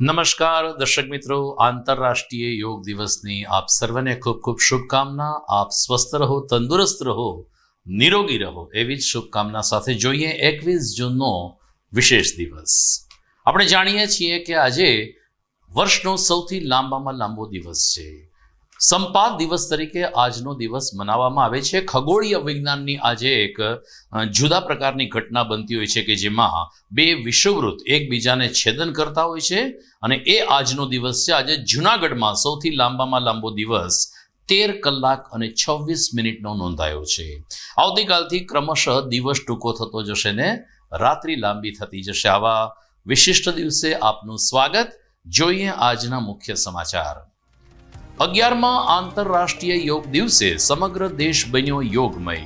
નમસ્કાર, દર્શક મિત્રો, આંતરરાષ્ટ્રીય યોગ દિવસની આપ સર્વને ખૂબ ખૂબ શુભકામના. આપ સ્વસ્થ રહો, તંદુરસ્ત રહો, નિરોગી રહો, એવી જ શુભકામના સાથે જોઈએ એકવીસ જૂનનો વિશેષ દિવસ. આપણે જાણીએ છીએ કે આજે વર્ષનો સૌથી લાંબામાં લાંબો દિવસ છે. સંપાદ દિવસ તરીકે આજનો દિવસ મનાવવામાં આવે છે. ખગોળીય વિજ્ઞાનની આજે એક જુદા પ્રકારની ઘટના બનતી હોય છે કે જેમાં બે વિષુવવૃત્ત એકબીજાને છેદન કરતા હોય છે અને એ આજનો દિવસ છે. આજે જુનાગઢમાં સૌથી લાંબામાં લાંબો દિવસ તેર કલાક અને છવ્વીસ મિનિટનો નોંધાયો છે. આવતીકાલથી ક્રમશઃ દિવસ ટૂંકો થતો જશે ને રાત્રિ લાંબી થતી જશે. આવા વિશિષ્ટ દિવસે આપનું સ્વાગત. જોઈએ આજના મુખ્ય સમાચાર. અગિયારમાં આંતરરાષ્ટ્રીય યોગ દિવસે સમગ્ર દેશ બન્યો યોગમય.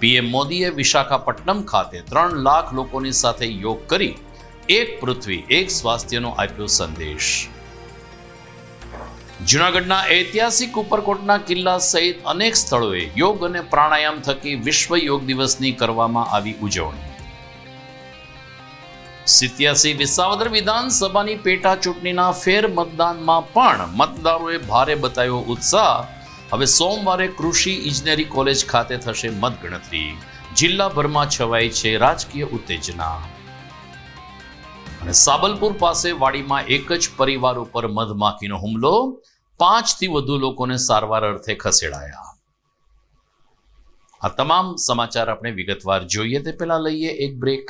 પીએમ મોદીએ વિશાખાપટ્ટનમ ખાતે ત્રણ લાખ લોકોની સાથે યોગ કરી એક પૃથ્વી, એક સ્વાસ્થ્યનો આપ્યો સંદેશ. જૂનાગઢના ઐતિહાસિક ઉપરકોટના કિલ્લા સહિત અનેક સ્થળોએ યોગ અને પ્રાણાયામ થકી વિશ્વ યોગ દિવસની કરવામાં આવી ઉજવણી. સિત્યાસી વિસાવદર વિધાનસભાની પેટા ચૂંટણીના ફેર મતદાનમાં પણ મતદારોએ ભારે બતાવ્યો ઉત્સાહ. હવે સોમવારે કૃષિ ઇજનેરી કોલેજ ખાતે થશે મતગણતરી. જિલ્લાભરમાં છવાઈ છે રાજકીય ઉત્તેજના. અને સાબલપુર પાસે વાડીમાં એક જ પરિવાર ઉપર મધમાખીનો હુમલો. પાંચથી વધુ લોકોને સારવાર અર્થે ખસેડાયા. આ તમામ સમાચાર આપણે વિગતવાર જોઈએ તે પહેલા લઈએ એક બ્રેક.